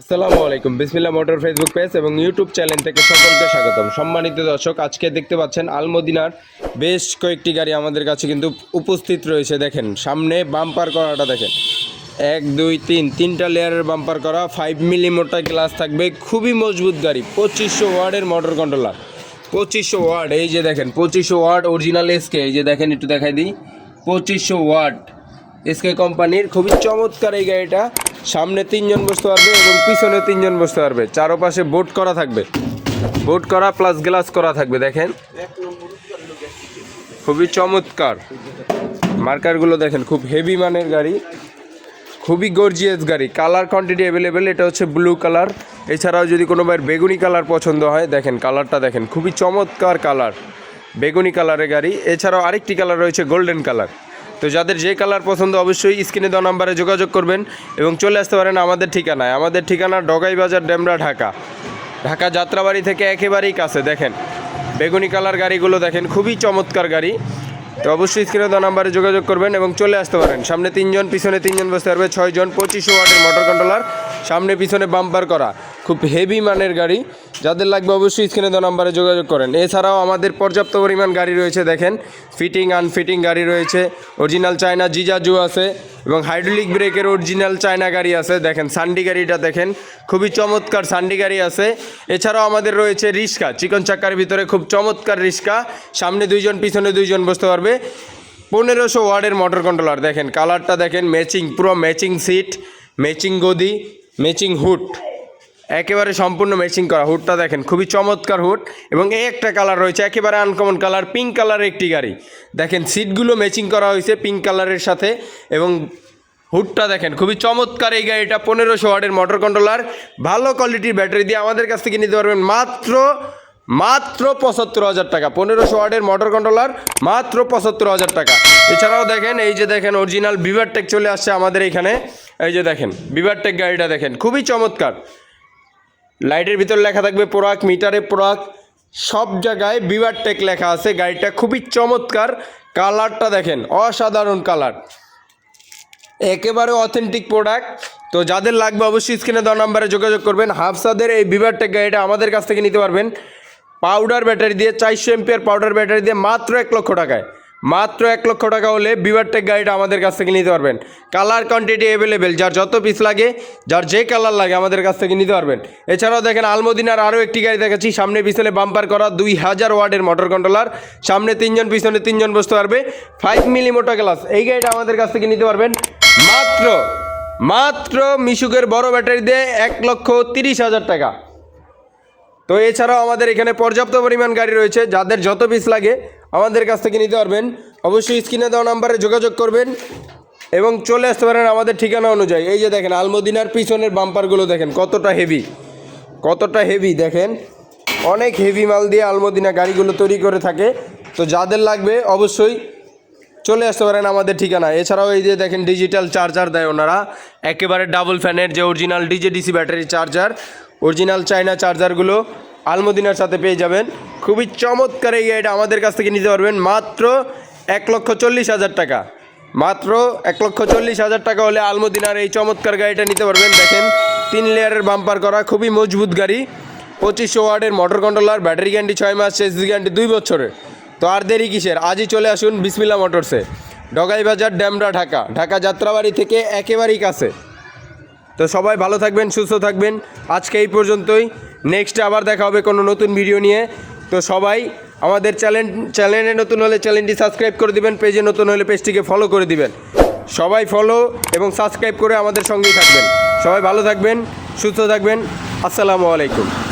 আসসালামু আলাইকুম। Bismillah motor Facebook page এবং ইউটিউব চ্যানেল থেকে সকলকে স্বাগতম। সম্মানিত দর্শক, আজকে দেখতে পাচ্ছেন আলমদিনার বেশ কয়েকটি গাড়ি আমাদের কাছে কিন্তু উপস্থিত রয়েছে। দেখেন, সামনে বাম্পার করাটা দেখেন। এক, দুই, তিন, তিনটা লেয়ারের বাম্পার করা ফাইভ মিলি মোটা গ্লাস থাকবে। খুবই মজবুত গাড়ি, পঁচিশশো ওয়ার্ডের মোটর কন্ট্রোলার পঁচিশশো ওয়ার্ড, এই যে দেখেন, পঁচিশশো ওয়ার্ড অরিজিনাল এসকে এই যে দেখেন, একটু দেখাই দিই। পঁচিশশো ওয়ার্ড এসকে কোম্পানির খুবই চমৎকার এই গাড়িটা। সামনে তিনজন বসতে পারবে এবং পিছনে তিনজন বসতে পারবে। চারোপাশে বোট করা থাকবে। বোট করা প্লাস গ্লাস করা থাকবে, দেখেন। খুবই চমৎকার। মার্কারগুলো দেখেন, খুব হেভি মানের গাড়ি। খুবই গর্জিয়াস গাড়ি। কালার কোয়ান্টিটি অ্যাভেলেবেল এটা হচ্ছে ব্লু কালার এছাড়াও যদি কোনো ভাইয়ের বেগুনি কালার পছন্দ হয়, দেখেন কালারটা দেখেন, খুবই চমৎকার কালার বেগুনি কালারের গাড়ি। এছাড়াও আরেকটি কালার রয়েছে গোল্ডেন কালার তো যাদের যে কালার পছন্দ, অবশ্যই স্ক্রিনে দেওয়া নাম্বারে যোগাযোগ করবেন এবং চলে আসতে পারেন আমাদের ঠিকানায়। আমাদের ঠিকানা ডগাই বাজার, ডেমরা, ঢাকা। ঢাকা যাত্রাবাড়ি থেকে একেবারেই কাছে, দেখেন। বেগুনি কালার গাড়িগুলো দেখেন, খুবই চমৎকার গাড়ি। তো অবশ্যই স্ক্রিনে দেওয়া নাম্বারে যোগাযোগ করবেন এবং চলে আসতে পারেন। সামনে তিনজন, পিছনে তিনজন বসতে পারবে, ছয়জন, পঁচিশশো ওয়াটের মোটর কন্ট্রোলার সামনে পিছনে বাম্পার করা। খুব হেভি মানের গাড়ি। যাদের লাগবে অবশ্যই স্ক্রিনে দেওয়া নাম্বারে যোগাযোগ করেন। এছাড়াও আমাদের পর্যাপ্ত পরিমাণ গাড়ি রয়েছে, দেখেন। ফিটিং আনফিটিং গাড়ি রয়েছে। অরিজিনাল চায়না জিজাজু আছে এবং হাইড্রোলিক ব্রেকের অরিজিনাল চায়না গাড়ি আছে। দেখেন সান্ডি গাড়িটা দেখেন। খুবই চমৎকার সান্ডি গাড়ি আছে। এছাড়াও আমাদের রয়েছে রিক্সা। চিকন চাকার ভিতরে খুব চমৎকার রিক্সা। সামনে দুইজন, পিছনে দুইজন বসতে পারবে। পনেরোশো ওয়ার্ডের মোটর কন্ট্রোলার দেখেন। কালারটা দেখেন ম্যাচিং পুরো ম্যাচিং সিট ম্যাচিং গদি ম্যাচিং হুড একেবারে সম্পূর্ণ ম্যাচিং করা হুডটা দেখেন, খুবই চমৎকার হুড এবং এই একটা কালার রয়েছে, একেবারে আনকমন কালার পিঙ্ক কালারের একটি গাড়ি। দেখেন সিটগুলো ম্যাচিং করা হয়েছে পিঙ্ক কালারের সাথে এবং হুডটা দেখেন, খুবই চমৎকার এই গাড়িটা, পনেরোশো ওয়ার্ডের মোটর কন্ট্রোলার ভালো কোয়ালিটির ব্যাটারি দিয়ে আমাদের কাছ থেকে নিতে পারবেন মাত্র মাত্র পঁচাত্তর হাজার টাকা, পনেরোশো ওয়ার্ডের মোটর কন্ট্রোলার মাত্র পঁচাত্তর হাজার টাকা। এছাড়াও দেখেন, এই যে দেখেন অরিজিনাল বিভার টেক চলে আসছে আমাদের এখানে। এই যে দেখেন বিভার টেক গাড়িটা দেখেন, খুবই চমৎকার। লাইটের ভিতর লেখা থাকবে পোড়াক মিটারে পোড়াক সব জায়গায় বিভার টেক লেখা আছে। গাড়িটা খুবই চমৎকার। কালারটা দেখেন, অসাধারণ কালার। একেবারে অথেন্টিক প্রোডাক্ট তো যাদের লাগবে অবশ্যই স্ক্রিনে দেওয়া নাম্বারে যোগাযোগ করবেন। হাফসাদের এই বিভার টেক গাড়িটা আমাদের কাছ থেকে নিতে পারবেন। পাউডার ব্যাটারি দিয়ে, চারশো এমপিয়ার পাউডার ব্যাটারি দিয়ে মাত্র এক লক্ষ টাকায়। মাত্র এক লক্ষ টাকা হলে বিভারটেক গাড়িটা আমাদের কাছ থেকে নিতে পারবেন। কালার কোয়ান্টিটি অ্যাভেলেবেল যার যত পিস লাগে, যার যে কালার লাগে, আমাদের কাছ থেকে নিতে পারবেন। এছাড়াও দেখেন, আলমদিনার আরও একটি গাড়ি দেখাচ্ছি। সামনে পিছনে বাম্পার করা দুই হাজার ওয়ার্ডের মোটর কন্ট্রোলার সামনে তিনজন, পিছনে তিনজন বসতে পারবে। ফাইভ মিলি মোটর গ্লাস এই গাড়িটা আমাদের কাছ থেকে নিতে পারবেন। মাত্র মাত্র মিশুকের বড় ব্যাটারি দিয়ে এক লক্ষ তিরিশ হাজার টাকা। তো এছাড়াও আমাদের এখানে পর্যাপ্ত পরিমাণ গাড়ি রয়েছে। যাদের যত পিস লাগে আমাদের কাছ থেকে নিতে পারবেন। অবশ্যই স্ক্রিনে দেওয়া নাম্বারে যোগাযোগ করবেন এবং চলে আসতে পারেন আমাদের ঠিকানা অনুযায়ী। এই যে দেখেন, আলমদিনার পিছনের বাম্পারগুলো দেখেন, কতটা হেভি কতটা হেভি দেখেন। অনেক হেভি মাল দিয়ে আলমদিনা গাড়িগুলো তৈরি করে থাকে। তো যাদের লাগবে অবশ্যই চলে আসতে পারেন আমাদের ঠিকানা এছাড়াও এই যে দেখেন ডিজিটাল চার্জার দেয় ওনারা। একেবারে ডাবল ফ্যানের যে original DJ DC battery charger original China চার্জারগুলো আলমদিনার সাথে পেয়ে যাবেন। খুবই চমৎকার এই গাড়িটা আমাদের কাছ থেকে নিতে পারবেন। মাত্র এক লক্ষ চল্লিশ হাজার টাকা। মাত্র এক লক্ষ চল্লিশ হাজার টাকা হলে আলমদিনার এই চমৎকার গাড়িটা নিতে পারবেন। দেখেন, তিন লেয়ারের বাম্পার করা, খুবই মজবুত গাড়ি। পঁচিশশো ওয়ার্ডের মোটর কন্ট্রোলার ব্যাটারি গ্যারান্টি ছয় মাস শেষ গ্যারান্টি দুই বছরের তো আর দেরি কিসের? আজই চলে আসুন বিসমিল্লা মোটরসে। ডগাই বাজার ড্যামরা, ঢাকা। ঢাকা যাত্রাবাড়ি থেকে একেবারেই কাছে। তো সবাই ভালো থাকবেন, সুস্থ থাকবেন। আজকে এই পর্যন্তই। নেক্সটে আবার দেখা হবে কোনো নতুন ভিডিও নিয়ে। তো সবাই আমাদের চ্যানেল চ্যানেলে নতুন হলে চ্যানেলটি সাবস্ক্রাইব করে দিবেন পেজে নতুন হলে পেজটিকে ফলো করে দিবেন। সবাই ফলো এবং সাবস্ক্রাইব করে আমাদের সঙ্গেই থাকবেন। সবাই ভালো থাকবেন, সুস্থ থাকবেন। আসসালামু আলাইকুম।